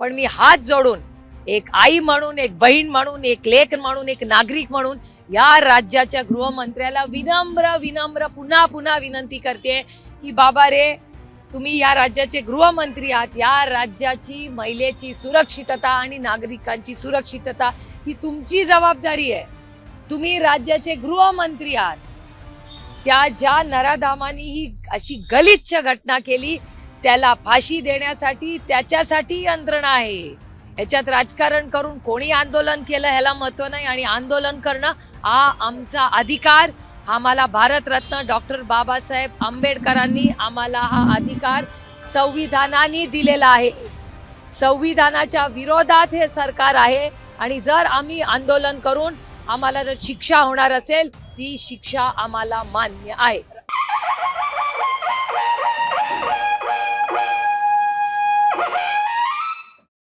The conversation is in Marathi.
पण मी हात जोडून एक आई म्हणून एक बहीण म्हणून एक लेख म्हणून एक नागरिक म्हणून या राज्याच्या गृहमंत्र्याला विनम्र विनम्र पुन्हा पुन्हा विनंती करते की बाबा रे तुम्ही या राज्याचे गृहमंत्री आहात. या राज्याची महिलेची सुरक्षितता आणि नागरिकांची सुरक्षितता ही तुमची जबाबदारी आहे. तुम्ही राज्याचे गृहमंत्री आहात. त्या ज्या नराधामानी ही अशी गलिच्छ घटना केली त्याला फाशी देण्यासाठी त्याच्यासाठी यंत्रणा आहे. याच्यात राजकारण करून कोणी आंदोलन केलं ह्याला महत्त्व नाही आणि आंदोलन करणं हा आमचा अधिकार. आम्हाला भारतरत्न डॉक्टर बाबासाहेब आंबेडकरांनी आम्हाला हा अधिकार संविधानाने दिलेला आहे. संविधानाच्या विरोधात हे सरकार आहे आणि जर आम्ही आंदोलन करून आम्हाला जर शिक्षा होणार असेल ती शिक्षा आम्हाला मान्य आहे.